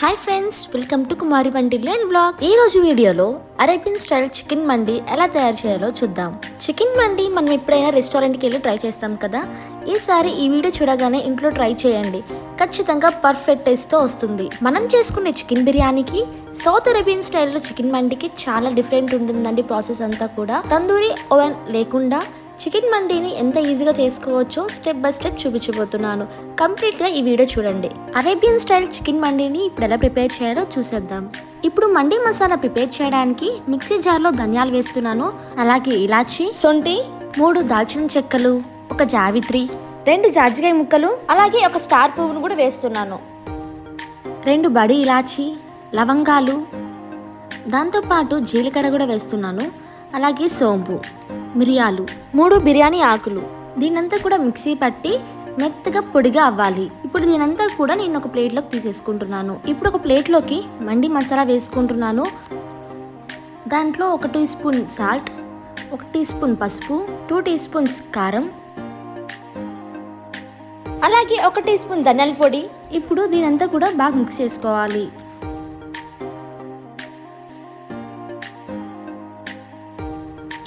Hi friends welcome to Kumari Vantillu and blog ఈ రోజు వీడియోలో అరేబియన్ స్టైల్ చికెన్ మండి ఎలా తయారు చేయాలో చూద్దాం. చికెన్ మండి మనం ఎప్పుడైనా రెస్టారెంట్కి వెళ్ళి ట్రై చేస్తాం కదా? ఈసారి ఈ వీడియో చూడగానే ఇంట్లో ట్రై చేయండి. ఖచ్చితంగా పర్ఫెక్ట్ టేస్ట్తో వస్తుంది. మనం చేసుకునే చికెన్ బిర్యానీకి సౌత్ అరేబియన్ స్టైల్లో చికెన్ మండికి చాలా డిఫరెంట్ ఉంటుందండి ప్రాసెస్ అంతా కూడా. తందూరి ఓవెన్ లేకుండా చికెన్ మండీని ఎంత ఈజీగా చేసుకోవచ్చో స్టెప్ బై స్టెప్ చూపించబోతున్నాను. కంప్లీట్గా ఈ వీడియో చూడండి. అరేబియన్ స్టైల్ చికెన్ మండీని ఇప్పుడు ఎలా ప్రిపేర్ చేయాలో చూసేద్దాం. ఇప్పుడు మండీ మసాలా ప్రిపేర్ చేయడానికి మిక్సీ జార్లో ధనియాలు వేస్తున్నాను. అలాగే ఇలాచి సొంటి మూడు దాల్చిన చెక్కలు ఒక జావిత్రి రెండు జాజికాయ ముక్కలు అలాగే ఒక స్టార్ పువ్వును కూడా వేస్తున్నాను. రెండు బడి ఇలాచి లవంగాలు దాంతోపాటు జీలకర్ర కూడా వేస్తున్నాను. అలాగే సోంపు మిరియాలు మూడు బిర్యానీ ఆకులు. దీనంతా కూడా మిక్సీ పట్టి మెత్తగా పొడిగా అవ్వాలి. ఇప్పుడు దీనంతా కూడా నేను ఒక ప్లేట్లోకి తీసేసుకుంటున్నాను. ఇప్పుడు ఒక ప్లేట్లోకి మండి మసాలా వేసుకుంటున్నాను. దాంట్లో ఒక టీ స్పూన్ సాల్ట్ ఒక టీ స్పూన్ పసుపు టూ టీ స్పూన్స్ కారం. అలాగే ఒక టీ స్పూన్ ధనియాల పొడి. ఇప్పుడు దీనంతా కూడా బాగా మిక్స్ చేసుకోవాలి.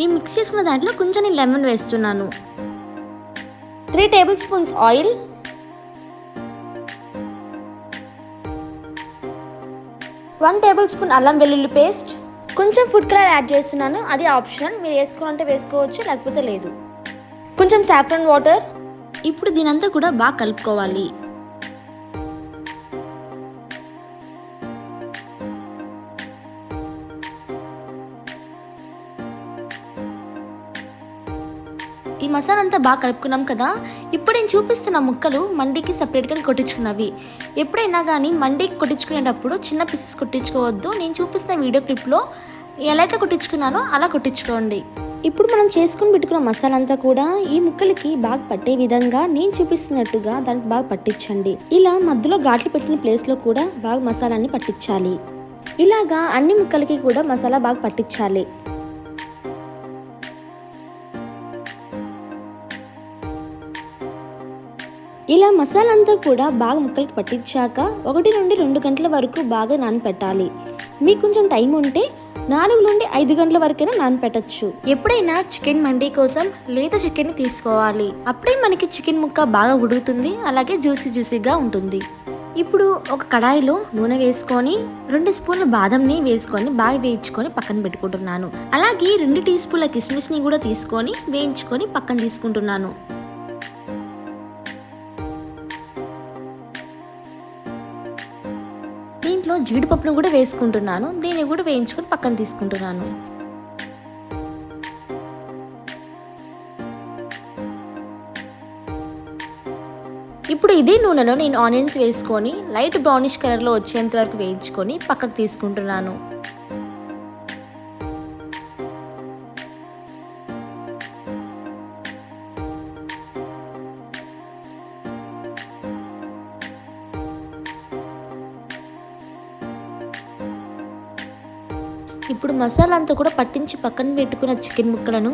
ఈ మిక్స్ చేసుకున్న దాంట్లో కొంచెం నేను లెమన్ వేస్తున్నాను. Three table spoons oil one table spoon అల్లం వెల్లుల్లి పేస్ట్ కొంచెం ఫుడ్ కలర్ యాడ్ చేస్తున్నాను. అది ఆప్షనల్ మీరు వేసుకోవాలంటే వేసుకోవచ్చు లేకపోతే లేదు. కొంచెం సాఫ్రన్ వాటర్ ఇప్పుడు దీనంతా కూడా బాగా కలుపుకోవాలి. ఈ మసాలా అంతా బాగా కలుపుకున్నాం కదా ఇప్పుడు నేను చూపిస్తున్న ముక్కలు మండీకి సపరేట్గా కొట్టించుకున్నవి. ఎప్పుడైనా కానీ మండీకి కొట్టించుకునేటప్పుడు చిన్న పీసెస్ కొట్టించుకోవద్దు. నేను చూపిస్తున్న వీడియో క్లిప్లో ఎలా అయితే కొట్టించుకున్నానో అలా కొట్టించుకోండి. ఇప్పుడు మనం చేసుకుని పెట్టుకున్న మసాలా అంతా కూడా ఈ ముక్కలకి బాగా పట్టే విధంగా నేను చూపిస్తున్నట్టుగా దానికి బాగా పట్టించండి. ఇలా మధ్యలో ఘాట్లు పెట్టిన ప్లేస్లో కూడా బాగా మసాలాన్ని పట్టించాలి. ఇలాగా అన్ని ముక్కలకి కూడా మసాలా బాగా పట్టించాలి. ఇలా మసాలా అంతా కూడా బాగా ముక్కలకి పట్టించాక ఒకటి నుండి రెండు గంటల వరకు బాగా నానపెట్టాలి. మీకు కొంచెం టైం ఉంటే నాలుగు నుండి ఐదు గంటల వరకైనా నానపెట్టచ్చు. ఎప్పుడైనా చికెన్ మండీ కోసం లేత చికెన్ని తీసుకోవాలి. అప్పుడే మనకి చికెన్ ముక్క బాగా ఉడుకుతుంది అలాగే జ్యూసీ జ్యూసీగా ఉంటుంది. ఇప్పుడు ఒక కడాయిలో నూనె వేసుకొని రెండు స్పూన్ల బాదంని వేసుకొని బాగా వేయించుకొని పక్కన పెట్టుకుంటున్నాను. అలాగే రెండు టీ స్పూన్ల కిస్మిస్ని కూడా తీసుకొని వేయించుకొని పక్కన తీసుకుంటున్నాను. జీడిపప్పును కూడా వేసుకుంటున్నాను. దీన్ని కూడా వేయించుకొని పక్కన తీసుకుంటున్నాను. ఇప్పుడు ఇదే నూనెలో నేను ఆనియన్స్ వేసుకొని లైట్ బ్రౌనిష్ కలర్లో వచ్చేంత వరకు వేయించుకొని పక్కకు తీసుకుంటున్నాను. ఇప్పుడు మసాలా అంతా కూడా పట్టించి పక్కన పెట్టుకున్న చికెన్ ముక్కలను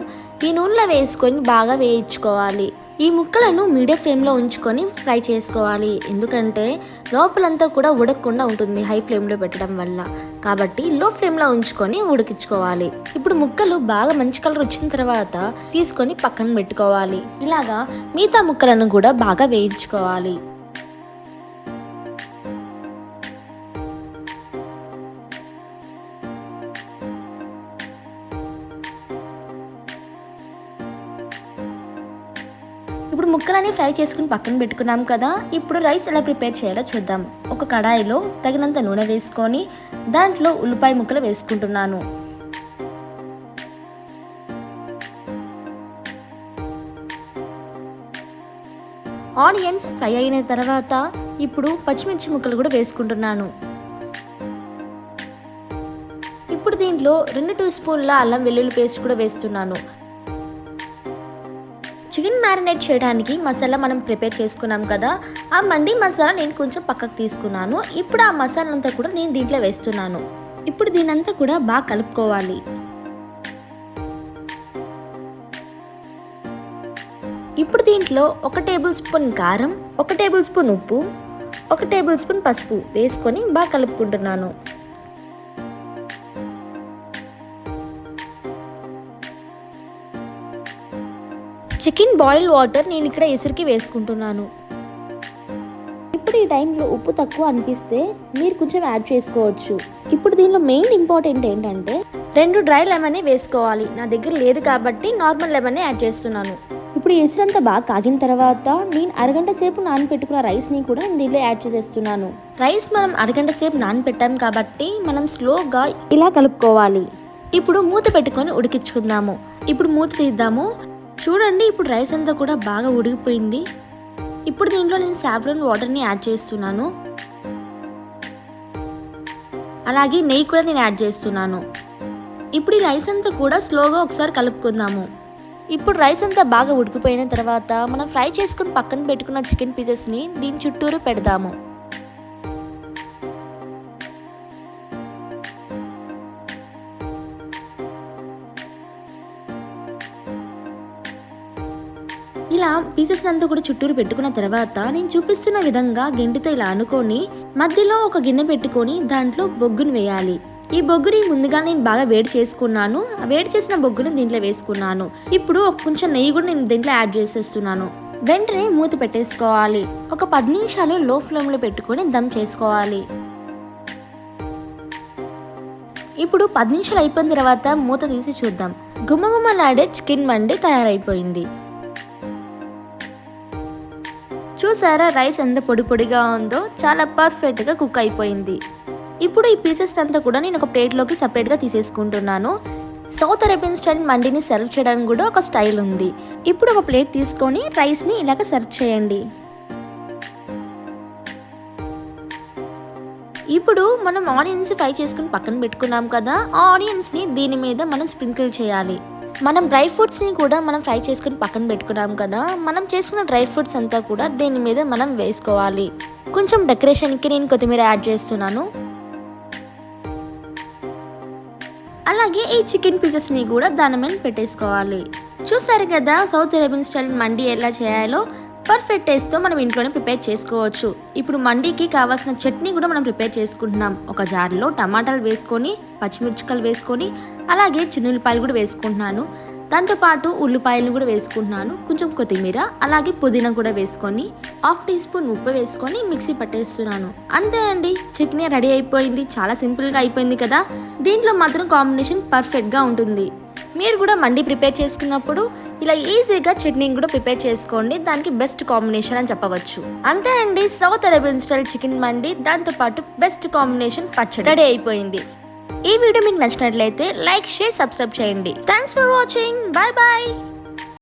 ఈ నూనెలో వేసుకొని బాగా వేయించుకోవాలి. ఈ ముక్కలను మీడియం ఫ్లేమ్లో ఉంచుకొని ఫ్రై చేసుకోవాలి. ఎందుకంటే లోపలంతా కూడా ఉడకకుండా ఉంటుంది హై ఫ్లేమ్లో పెట్టడం వల్ల. కాబట్టి లో ఫ్లేమ్లో ఉంచుకొని ఉడికించుకోవాలి. ఇప్పుడు ముక్కలు బాగా మంచి కలర్ వచ్చిన తర్వాత తీసుకొని పక్కన పెట్టుకోవాలి. ఇలాగా మిగతా ముక్కలను కూడా బాగా వేయించుకోవాలి. ఇప్పుడు ముక్కలన్నీ ఫ్రై చేసుకుని పక్కన పెట్టుకున్నాం కదా ఇప్పుడు రైస్ ఎలా ప్రిపేర్ చేయాలో చూద్దాం. ఒక కడాయిలో తగినంత నూనె వేసుకొని దాంట్లో ఉల్లిపాయ ముక్కలు వేసుకుంటున్నాను. ఆనియన్స్ ఫ్రై అయిన తర్వాత ఇప్పుడు పచ్చిమిర్చి ముక్కలు కూడా వేసుకుంటున్నాను. ఇప్పుడు దీంట్లో రెండు టీ స్పూన్ల అల్లం వెల్లుల్లి పేస్ట్ కూడా వేస్తున్నాను. చికెన్ మ్యారినేట్ చేయడానికి మసాలా మనం ప్రిపేర్ చేసుకున్నాం కదా ఆ మండి మసాలా నేను కొంచెం పక్కకు తీసుకున్నాను. ఇప్పుడు ఆ మసాలా అంతా కూడా నేను దీంట్లో వేస్తున్నాను. ఇప్పుడు దీనంతా కూడా బాగా కలుపుకోవాలి. ఇప్పుడు దీంట్లో ఒక టేబుల్ స్పూన్ కారం ఒక టేబుల్ స్పూన్ ఉప్పు ఒక టేబుల్ స్పూన్ పసుపు వేసుకొని బాగా కలుపుకుంటున్నాను. చికెన్ బాయిల్ వాటర్ నేను ఇక్కడ ఎసురుకి వేసుకుంటున్నాను. ఇప్పుడు ఈ టైంలో ఉప్పు తక్కువ అనిపిస్తే మీరు కొంచెం యాడ్ చేసుకోవచ్చు. ఇప్పుడు దీనిలో మెయిన్ ఇంపార్టెంట్ ఏంటంటే రెండు డ్రై లెమనే వేసుకోవాలి. నా దగ్గర లేదు కాబట్టి నార్మల్ లెమనే యాడ్ చేస్తున్నాను. ఇప్పుడు ఎసురంతా బాగా కాగిన తర్వాత నేను అరగంట సేపు నానబెట్టుకున్న రైస్ని కూడా నేను దీనిలో యాడ్ చేసేస్తున్నాను. రైస్ మనం అరగంట సేపు నానబెట్టాం కాబట్టి మనం స్లోగా ఇలా కలుపుకోవాలి. ఇప్పుడు మూత పెట్టుకొని ఉడికించుకుందాము. ఇప్పుడు మూత తీద్దాము. చూడండి ఇప్పుడు రైస్ అంతా కూడా బాగా ఉడికిపోయింది. ఇప్పుడు దీంట్లో నేను సాఫ్రన్ వాటర్ని యాడ్ చేస్తున్నాను. అలాగే నెయ్యి కూడా నేను యాడ్ చేస్తున్నాను. ఇప్పుడు ఈ రైస్ అంతా కూడా స్లోగా ఒకసారి కలుపుకుందాము. ఇప్పుడు రైస్ అంతా బాగా ఉడికిపోయిన తర్వాత మనం ఫ్రై చేసుకుని పక్కన పెట్టుకున్న చికెన్ పీసెస్ని దీని చుట్టూరు పెడదాము. ఇలా పీసెస్ అంతా కూడా చుట్టూరు పెట్టుకున్న తర్వాత నేను చూపిస్తున్న విధంగా గిండితో ఇలా అనుకొని మధ్యలో ఒక గిన్నె పెట్టుకొని దాంట్లో బొగ్గును వేయాలి. ఈ బొగ్గుని ముందుగా నేను బాగా వేడి చేసుకున్నాను. వేడి చేసిన బొగ్గుని దీంట్లో వేసుకున్నాను. ఇప్పుడు ఒక కొంచెం నెయ్యి కూడా నేను దీంట్లో యాడ్ చేసేస్తున్నాను. వెంటనే మూత పెట్టేసుకోవాలి. ఒక పది నిమిషాలు లో ఫ్లేమ్లో పెట్టుకొని దమ్ చేసుకోవాలి. ఇప్పుడు పది నిమిషాలు అయిపోయిన తర్వాత మూత తీసి చూద్దాం. గుమ్మగుమ్మలాడే చికెన్ మండి తయారైపోయింది. చూసారా రైస్ ఎంత పొడి పొడిగా ఉందో? చాలా పర్ఫెక్ట్గా కుక్ అయిపోయింది. ఇప్పుడు ఈ పీసెస్ అంతా కూడా నేను ఒక ప్లేట్లోకి సపరేట్గా తీసేసుకుంటున్నాను. సౌత్ అరేబియన్ స్టైల్ మండిని సర్వ్ చేయడానికి కూడా ఒక స్టైల్ ఉంది. ఇప్పుడు ఒక ప్లేట్ తీసుకొని రైస్ని ఇలాగ సర్వ్ చేయండి. ఇప్పుడు మనం ఆనియన్స్ ఫ్రై చేసుకుని పక్కన పెట్టుకున్నాం కదా. ఆ ఆనియన్స్ని దీని మీద మనం స్ప్రింకిల్ చేయాలి. మనం డ్రై ఫ్రూట్స్ని కూడా మనం ఫ్రై చేసుకుని పక్కన పెట్టుకున్నాం కదా మనం చేసుకున్న డ్రై ఫ్రూట్స్ అంతా కూడా దీని మీద మనం వేసుకోవాలి. కొంచెం డెకరేషన్కి నేను కొత్తిమీర యాడ్ చేస్తున్నాను. అలాగే ఈ చికెన్ పీసెస్ని కూడా దాని మీద పెట్టేసుకోవాలి. చూసారు కదా సౌత్ అరేబియన్ స్టైల్ మండి ఎలా చేయాలో పర్ఫెక్ట్ టేస్ట్తో మనం ఇంట్లోనే ప్రిపేర్ చేసుకోవచ్చు. ఇప్పుడు మండీకి కావాల్సిన చట్నీ కూడా మనం ప్రిపేర్ చేసుకుంటున్నాం. ఒక జార్లో టమాటాలు వేసుకొని పచ్చిమిర్చికలు వేసుకొని అలాగే చిన్నులపాయలు కూడా వేసుకుంటున్నాను. దాంతోపాటు ఉల్లిపాయలు కూడా వేసుకుంటున్నాను. కొంచెం కొత్తిమీర అలాగే పుదీనా కూడా వేసుకొని హాఫ్ టీ స్పూన్ ఉప్పు వేసుకొని మిక్సీ పట్టేస్తున్నాను. అంతే అండి చట్నీ రెడీ అయిపోయింది. చాలా సింపుల్గా అయిపోయింది కదా. దీంట్లో మాత్రం కాంబినేషన్ పర్ఫెక్ట్గా ఉంటుంది. మీరు కూడా మండి ప్రిపేర్ చేసుకున్నప్పుడు ఇలా ఈజీగా చట్నీ కూడా ప్రిపేర్ చేసుకోండి. దానికి బెస్ట్ కాంబినేషన్ అని చెప్పవచ్చు. అంతే అండి సౌత్ అరేబియన్ స్టైల్ చికెన్ మండి దాంతోపాటు బెస్ట్ కాంబినేషన్ పచ్చడి. రెడీ అయిపోయింది. ఈ వీడియో మీకు నచ్చినట్లయితే లైక్ షేర్ సబ్స్క్రైబ్ చేయండి. Thanks for watching bye bye